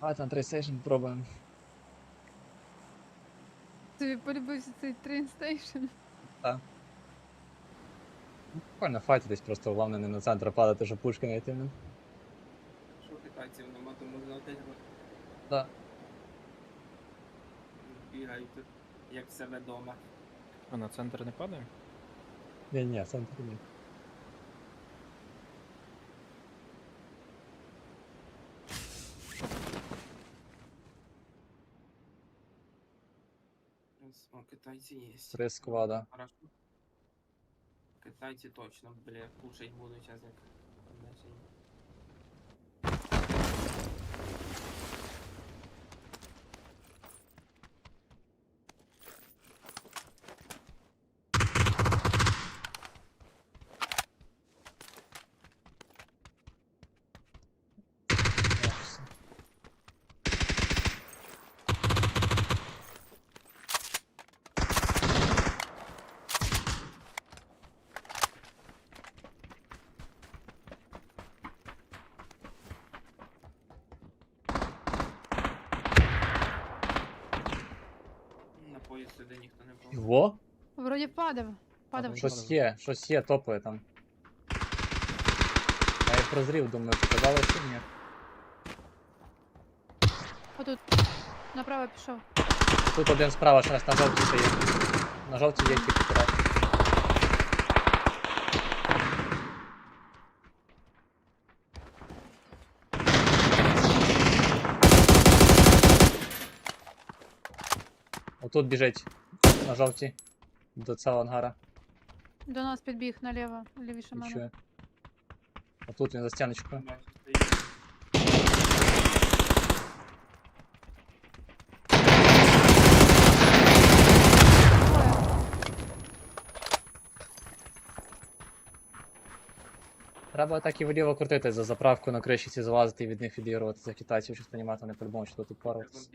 Давайте на трейстейшн пробуємо. Тобі полюбився цей трейнстейшн. Ну, Прикольно файтитись, просто головне не на центр падати, щоб пушки не йти. Що китайців нема, то можна отець Да. бігають тут, як в себе вдома. А на центр не падає? Ні, ні, центр ні. О, китайці є. Три сквада. Хорошо. Китайці точно, бля, кушать будуть, а як Вроді падав. Падав. Падав. Щось є, щось є, топає там. Я і прозрів, думаю, показали чи ні. Отут. Направо пішов. Тут один справа ще раз на жовтій ще є. На жовтій є тільки пірат. Отут біжить на жовтій. До цього ангара. До нас підбіг наліво, лівіше мене. Відчує. Отут він за стіночкою. Треба так і вліво крутити за заправку на криші ці залазити і від них відігрувати за китайців, щось понімати, вони по-любому що тут упоруватися.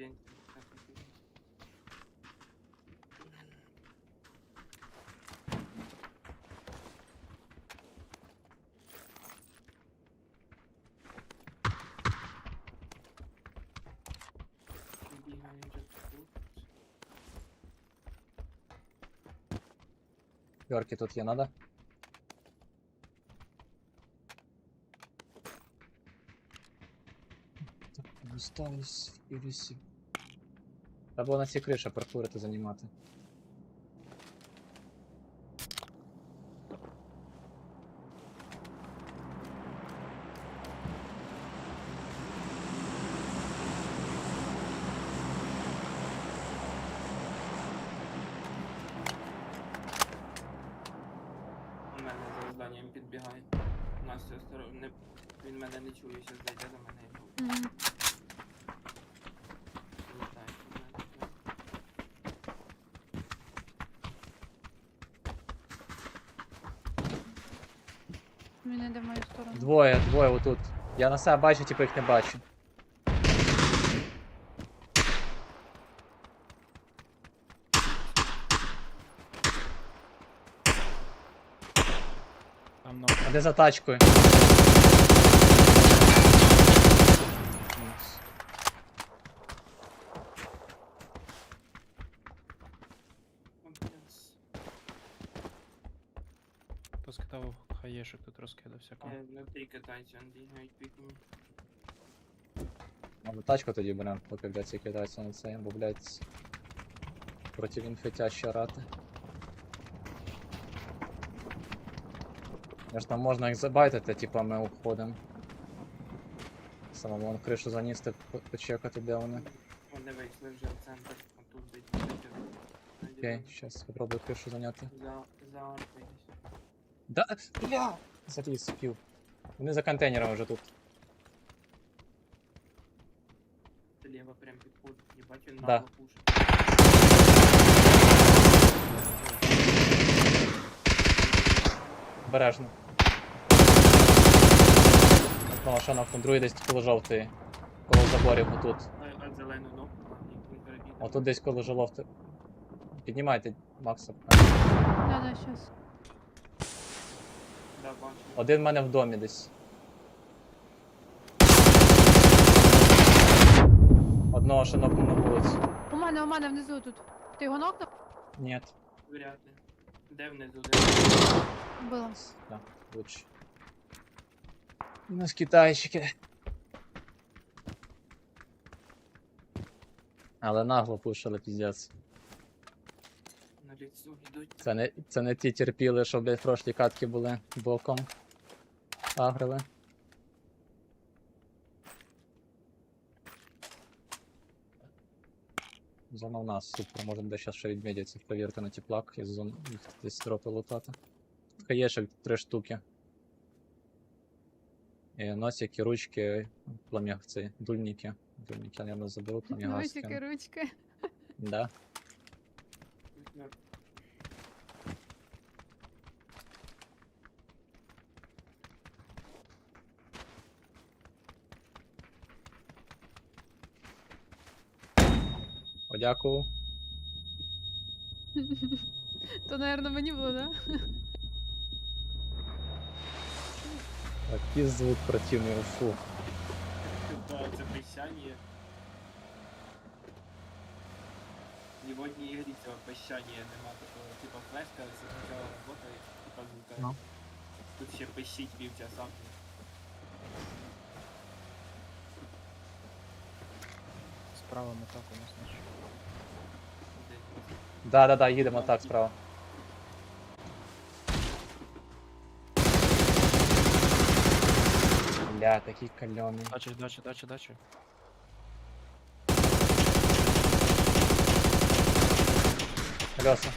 Йорки тут є, надо? Так, достались в лісі. Треба було на ці криші паркурити займати. Зданням підбігай. Настя. Не... Він мене не чує, зараз зайде до мене і буде. Мгм. Літає до мене. Він йде в мою сторону. Двоє, двоє отут. Я на себе бачу, типу їх не бачу. Де за тачкою? Хто хаєшок, тут розкидав всякого. Е, Внутрі китайці он бігають пікні. Може тачку тоді беремо, поки блядь, ці кидаються на це, бо блядь. Проти інфи тяжче рати. Конечно, там можна їх забайтити, типа ми уходимо. Самому вон кришу заністи, по- почекати, де вони. Вони вийшли вже в центр, а тут десь Окей, щас спробую кришу зайняти. За, за аркою десь. Да, бля! Заліз, спів. Вони за контейнером вже тут. Слева прям підходить. Єбать він Да. нагло пушить. Обережно. Одна машина, другий десь коло жовтої. Коло заборів отут. Перебіг. Отут десь коло жовтої. Піднімайте, Макса. Да, да, щас. Один в мене в домі десь. Одного ще на вулиці. У мене, у мене внизу тут. Ти його нокнув? Ні. Вряд ли. Де внизу? Де? Було. Так, лучше. У нас китайчики. Але нагло пушили, піздець. На лісу йдуть. Це не, це не ті терпіли, що, блядь, в прошлій катки були боком. Агрили. Зона у нас супер, можемо де зараз ще відмідяться, повірте на теплак, із зон їх десь тропи лутати. Хаєшек три штуки. Носики, ручки, плам'я дульники. Дульники, я не заберу, плам'я Носики, ручки. Да. Подякував. То, наверное, мені було, да? Такий звук противний, фу. Да, це пищання. Ні в одній ігрі цього пищання нема такого. Типа флешка, це спочатку работає, типа звука. Ну. Тут ще пищить півчаса. Справа ми так у нас наче. Да-да-да, їдемо так справа. Бля, такий кальоний. Дача, дача, дача, дача. Колеса.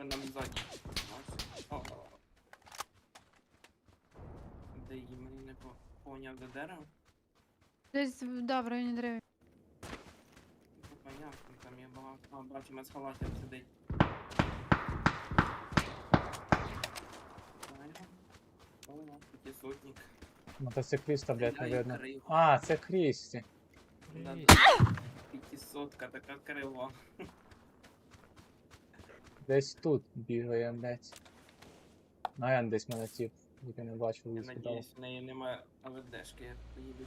Нам ззаді. О, о. Де її мені не по- поняв за дерево? Десь, да, в районі дерев. Ну, понятно, там є багато. А, бачимо, з халатом сидить. Знаю. О, п'ятисотник. Мотоцикліста, блядь, не Стріляє видно. А, це Крісті. Пятисотка, П'ятисотка така крива. Десь тут бігає, блядь. Наверно, десь мене тіп, який не бачив, Я він скидав. надіюсь, в неї немає АВДшки, я поїду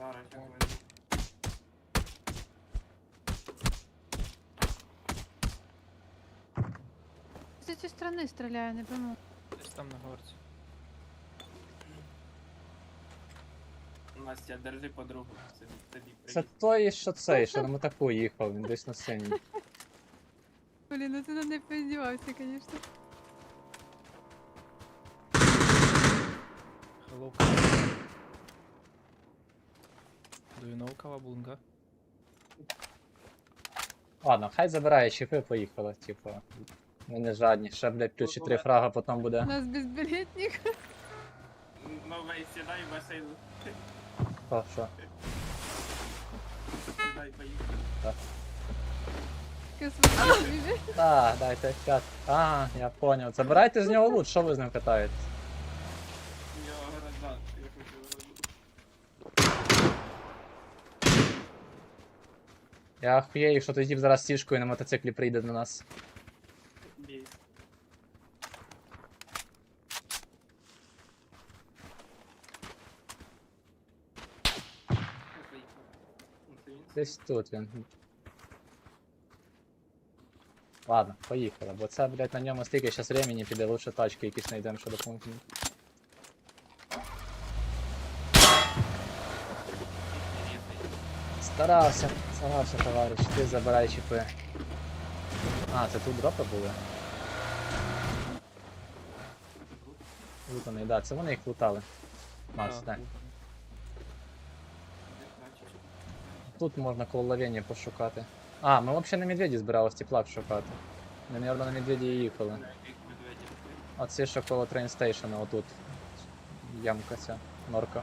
чи. Зараз я вийду. З цієї сторони стріляє, не пойму. Десь там на горці. Настя, держи подругу. Собі, тобі Це привіт. той, що цей, що на мотаку їхав, він десь на синій. Блін, ну ти на не поздівався, звісно. Hello. You know Ладно, хай забирає чіпи, поїхали, типу. Ми не жадні, ще, блядь, плюс 4 фрага потім У буде. нас безбілетник. Новий сідай машину. О, що? Сідай, поїхали. Космос. Так, дайте п'ят. А, я поняв. Забирайте з нього лут, що ви з ним катаєтесь? Я охуєю, що той тіп зараз сішкою на мотоциклі прийде до нас. Бій. Я поїхав. Ну, це він? Десь тут він. Ладно, поїхали, бо це, блядь, на ньому стільки зараз времени піде, лучше тачки якісь знайдемо, що допомогти. Старався, старався, товариш, ти забирай чіпи. А, це тут дропи були? Лутаний, да, це вони їх лутали. Макс, Так. Тут можна коло лавені пошукати. А, ми взагалі на медведі збиралися теплак шукати. Ми, мабуть, на медведі і їхали. Оце ще коло трейнстейшена, отут. Ямка ця, норка.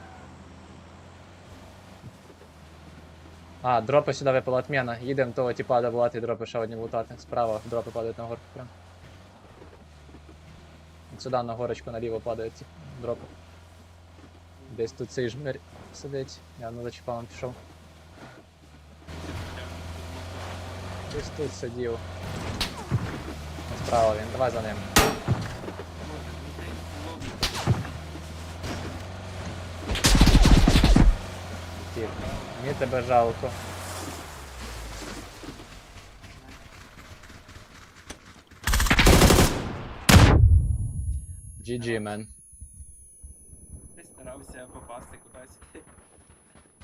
А, дропи сюди випала отмена. Їдемо того типа добувати дропи ще одні лутати. Справа дропи падають на горку прям. Сюди на горочку наліво падають дропи. Десь тут цей жмир сидить. Я на зачіпалом пішов. Десь тут сидів. Справа він, давай за ним. Тіп. Мені тебе жалко. GG, мен. Ти старався попасти кудись.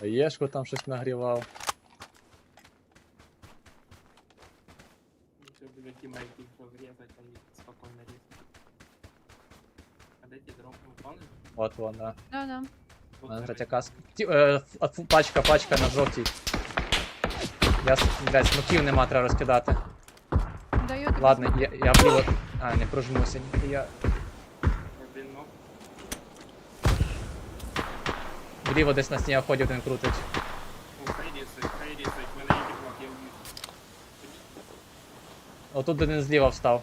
Єшку там щось нагрівав. Щоб для тімейтів врізати, а їх спокійно різати. А де ті дропи упали? От вона. Да, третя каска. Ті, е, а, фу, пачка, пачка на жовтій. Я, с- блядь, смоків нема, треба розкидати. Даю тобі Ладно, я, я вліво. А, не прожмуся. Я ног. вліво десь на снігоході один крутить. О, хай рісить, хай рісить. В мене є блок, я вб'ю. Отут один зліва встав.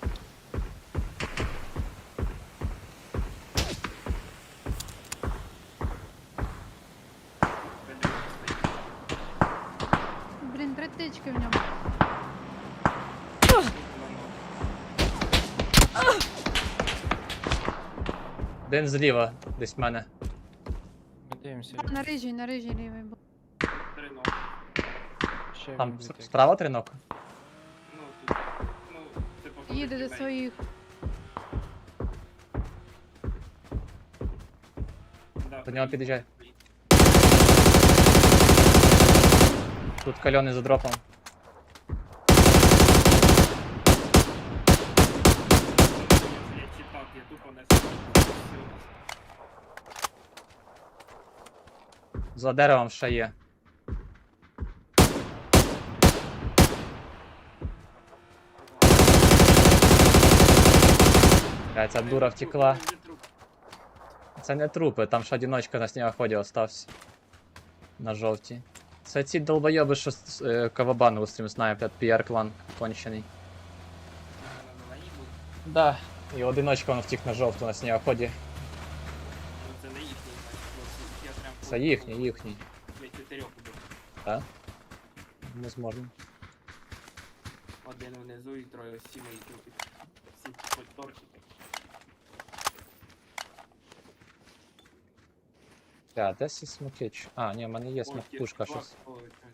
Один зліва, десь в мене. Ми дивимося. А, На рижій, на рижій лівий був. Три ноги. Ще Там він с- летить. справа тринок. Ну, тут. Ну, типу, коли Їде до тімейт. своїх. Да, До нього приїхав. під'їжджай. Тут кальоний за дропом. За деревом ще є. Блядь, ця дура втекла. Це не трупи, там ще одиночка на снігоході остався. На жовтій. Це ці долбойоби, що е, кавабан у стрім снайпять, PR клан кончений. Да. І одиночка він втік на жовту на снігоході. Це їхній, їхній. Я чотирьох убив. Так? Возможно. Один внизу і троє всі мої трупи. Всі хоч торчики. Так, де ці смокич? А, ні, в мене є О, смокпушка ті- щось. Ой, це-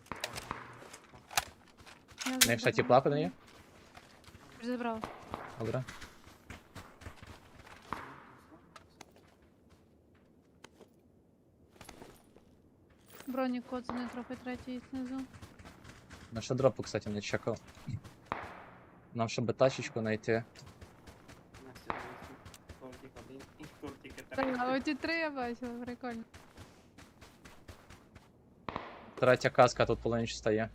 Я Не ще забрала. тіпла подає? Забрала. Добре. Бронік коцаний трохи третій знизу. На ще дропу, кстати, не чекав. Нам ще би тачечку знайти. Настя, дивись, Тортик один і тортики Так, а три. оті три я бачила, прикольно. Третя каска тут половинчі стає.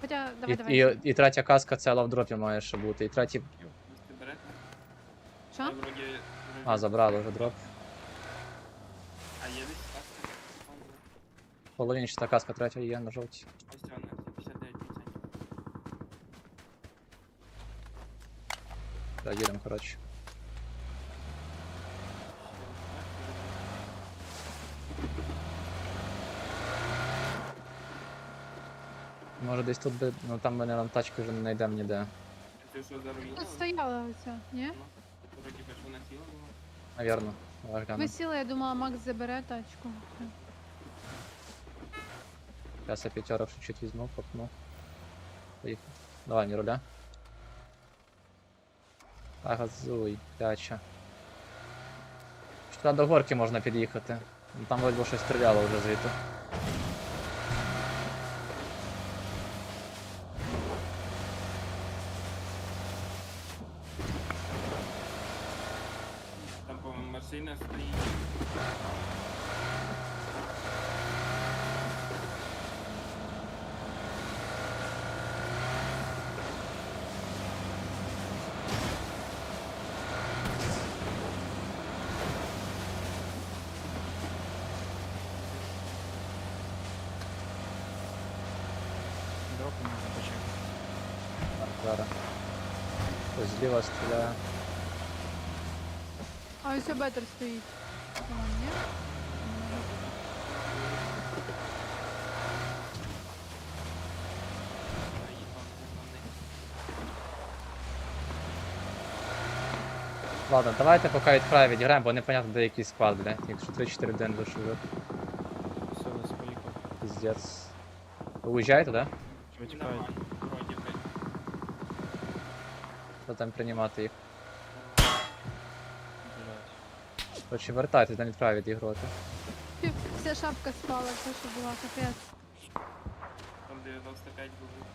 Хоча, І, давай, давай. і, і третя каска ціла в дропі має ще бути. І третій. Що? Вроді- А, забрали вже дроп. А є десь каска? А, ні. Половинчата каска третя є на жовтій. Ось вона, 59%. Так, їдемо, коротше. Може десь тут би. Ну там ми нам тачки вже не знайдемо ніде. Ти що заруїнила? Тут стояла оця, ні? Ну, Вроді би, що вона ціла була. Навірно. Давай. Ви сіли, я думала, Макс забере тачку. Зараз я п'ятерок чуть-чуть візьму, попну. Поїхав. Давай, не руля. Агазуй, газуй, п'яча. Що до горки можна під'їхати. Там вроді щось стріляло вже звідти. Там, по-моєму, машина стоїть. Дропи можна почекати. Так, зараз. Зліва стріляє. А ось бетер стоїть. На них. Ладно, давайте поки відправи відіграємо, бо непонятно де який склад, блядь. Якщо 3-4 день душу вже Все, десь поїхав. піздець. Ви уїжджаєте, да? Витікають. Вроді би. Що там приймати їх? Блядь. Короче, вертайтесь, там відправи відігрувати. Пів- Вся шапка спала, все, що була, капець. Там 95 було.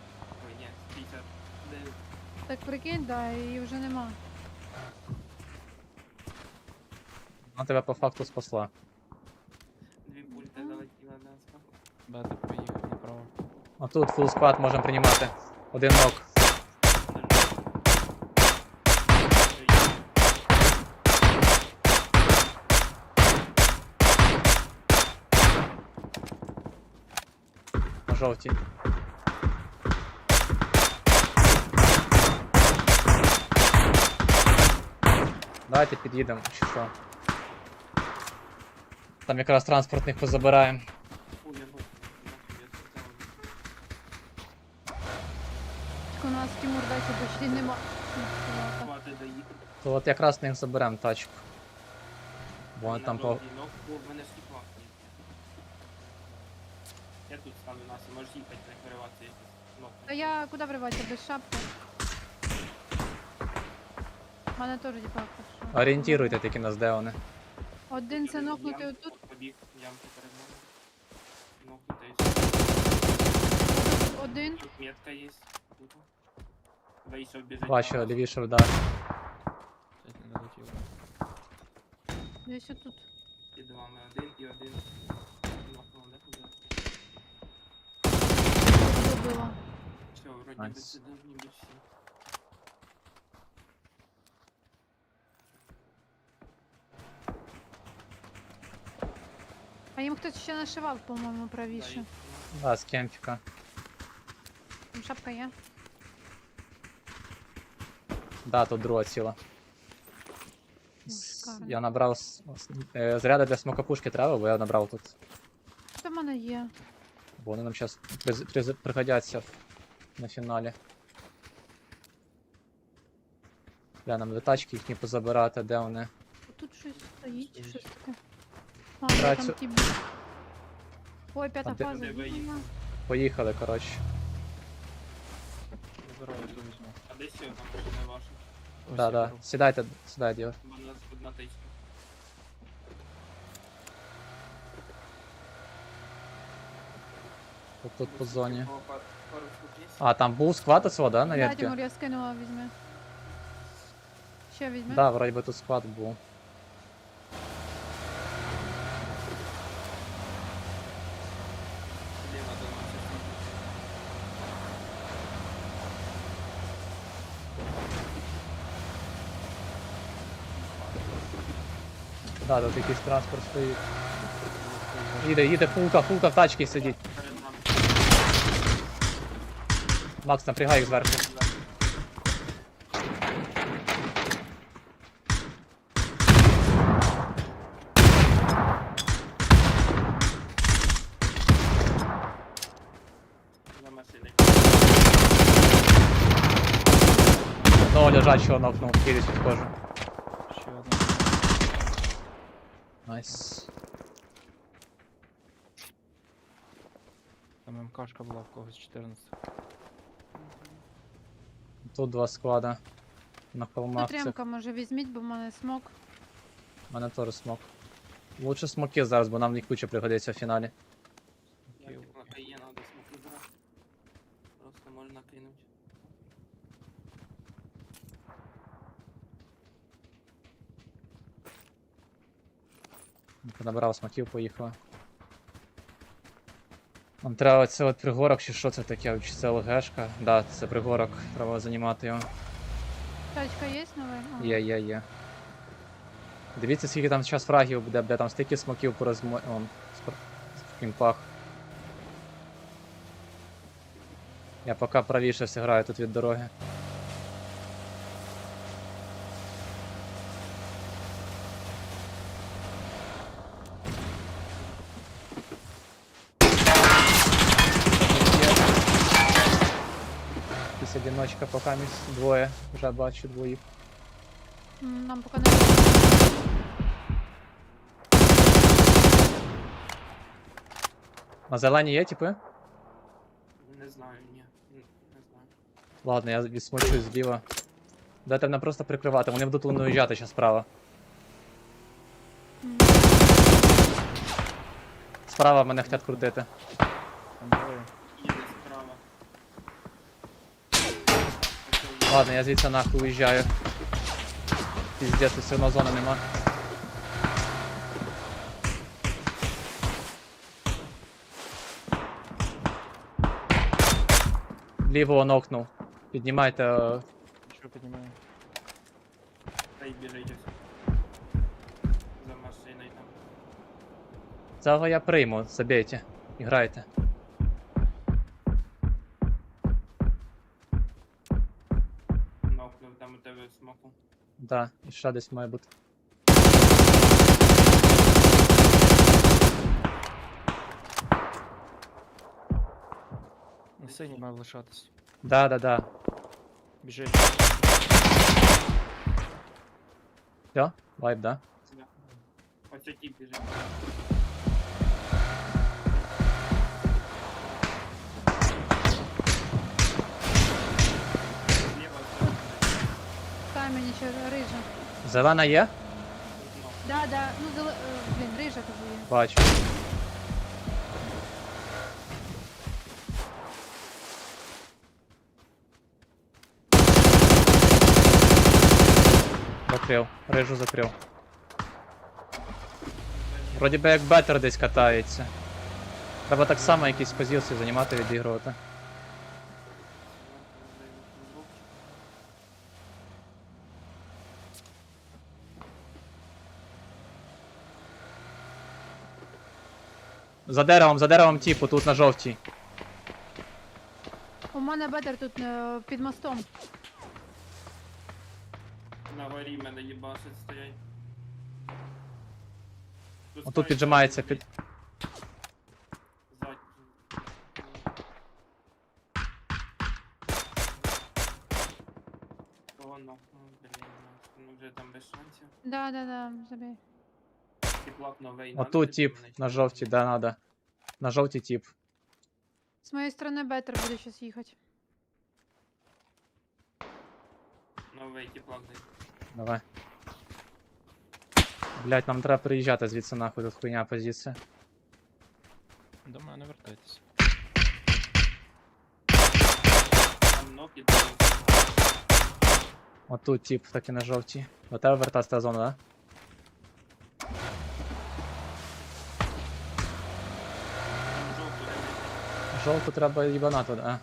Ой, ні, 59. Так прикинь, да, її вже нема. Вона тебе по факту спасла. Дві пульти залетіли на скафу. Бета поїхав направо. А тут фул склад можемо приймати. Один ног. На жовтій. Давайте під'їдемо, чи що. Там якраз транспортних позабираємо. У нас Тимур дачі почти нема. Хватить доїхати. То от якраз них заберемо тачку. Бо вони там по. О, в мене стекла. Я тут стану нас, можеш їхати, не перериватися якось. ног. Та я куди вриватися без шапки? У мене теж діпак. що- таки нас, де вони. Один це нокнутий отут, Побіг, ямку перед. Нокнутий. один. Тут метка є. Тут. Вийшов біжить. Бачу, на вас. лівіше вдар. Чуть не долетів. Десь отут. Під вами один і один. Нокнув, да, туди? Добила. Все, вроді би Найс. це должні бути всі. А їм хтось ще нашивав, по-моєму, правіше. Да, і- Да, з кемпіка. Там шапка є. Да, тут друга ціла. Я набрав с- с- е, заряди для смокопушки треба, бо я набрав тут. Що в мене є? Бо вони нам зараз пригодяться на фіналі. Бля, нам дві тачки їхні позабирати, де вони. Тут щось стоїть, Стоїть. щось таке. А, там ті... Ой, п'ята А де- фаза. Де ви є. їхали? Поїхали, коротше. Забираю ту візьму. А де ще там що не ваше? Ось Да, я да. беру. Сідайте, сідай, Діор. Бо у нас одна тичка. Тут, тут по зоні. Пару- пару штук є? А, там був склад оцього, да, на Да, ветки? Тимур, я скинула, візьми. Ще візьми. Да, вроді би тут склад був. Да, тут якийсь транспорт стоїть. Їде, їде фулка, фулка в тачці сидить. Макс, напрягай їх зверху. На. Одного лежачого кілісь підходжу. Ще Найс. Там МКшка була в когось 14. Тут два склада. На холмах цих. Підтримка, може, візьміть, бо в мене смок. У мене теж смок. Лучше смоки зараз, бо нам їх куча пригодиться в фіналі. Я типу на КАЄ надо смоки брати. Просто можна кинуть. Набрав смоків, поїхали. Нам треба це от пригорок, чи що це таке? Чи це ЛГшка? Да, це пригорок, треба займати його. Тачка є нова? Є, є, є. Дивіться, скільки там зараз фрагів буде, де там стільки смоків по розмо... Он, спор- в кімпах. Я поки правіше все граю тут від дороги. Одиночка поки місь двоє. Вже бачу двоїх. М, Нам поки не На зелені є, типи? Не знаю, ні. Не знаю. Ладно, я відсмочу зліва. Дайте мене просто прикривати, вони будуть уїжджати зараз справа. М. Справа мене хочуть крутити. Там двоє. Їде справа. Оце є. Ладно, я звідси нахуй уїжджаю. Піздець, тут все одно зони нема. Лівого нокнув. Піднімайте. е, Що піднімаю? Та й біжить ось. За машиною там. Цього я прийму, забейте. Іграйте. Нокнув там у тебе смоку. Да, і ще десь має бути. На синій мав лишатись. Да, да, да. Біжить. Все? Вайп, да? Да. Оце ті біжить. Тай мені ще рижа. Зелена є? Да, да, ну зеле... е, Блін, рижа кажу є. Бачу. Закрив, рижу закрив. Вроді би як бетер десь катається. Треба так само якісь позиції займати, відігрувати. За деревом, за деревом типу, тут на жовтій. У мене бетер тут е, під мостом. На горі мене їбашить стоять. Отут стоїть піджимається під. Ззаді. Нокнув, блін, ну вже там без шансів. Да, да, да, забей. Тіплак новий. надо Отут тобі тип, мене на чи жовтій, ні? да, надо. На жовтій тип. З моєї сторони бетер буде зараз їхати. Новий тіплак дай. Давай. Блять, нам треба приїжджати звідси нахуй, тут хуйня позиція. До мене вертайтесь. Там нок і там. Отут тип, так і на жовтій. До тебе вертатися та зона, да? Жовту треба їбанати. Там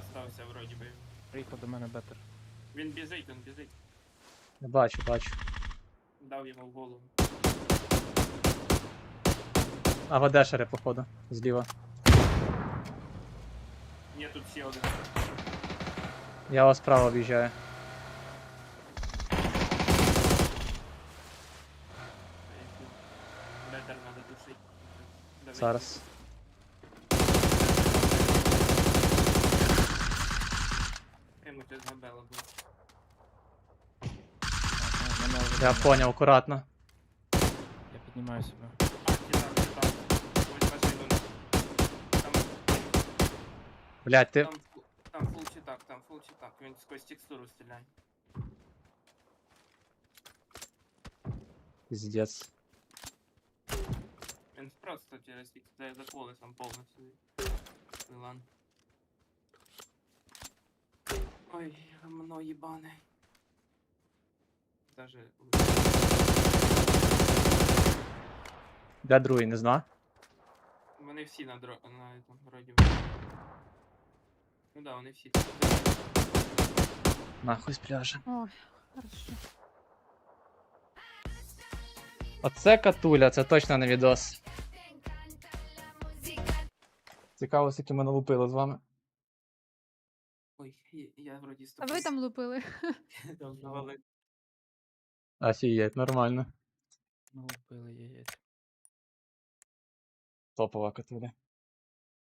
остався вроді би. Приїхав до мене бетер. Він біжить, він біжить. Я бачу, бачу. Дав йому в голову. А ведешери, походу, зліва. Є тут ще один. Я вас справа об'їжджаю. Зараз. Йому це згабело було. Ага, мене вже Я немає. поняв, акуратно. Я піднімаю себе. А, читав, читав. Ось машину. Там, Блять, ти. там, фу- там фул читак, там фул читак. Він сквозь текстуру стріляє. Піздец. Він просто через текст, де за колесом повністю. Вилан. Ой, гамно їбане. Даже... Де другий, не знаю. Вони всі на дро... на этом, вроді. Ну да, вони всі. Нахуй з пляжа. Ой, хорошо. Оце катуля, це точно не відос. Цікаво, скільки мене лупили з вами. Ой, я, я вроді А ви там лупили? там сієть, нормально. нормально. Налупили яєць. Топова катуля.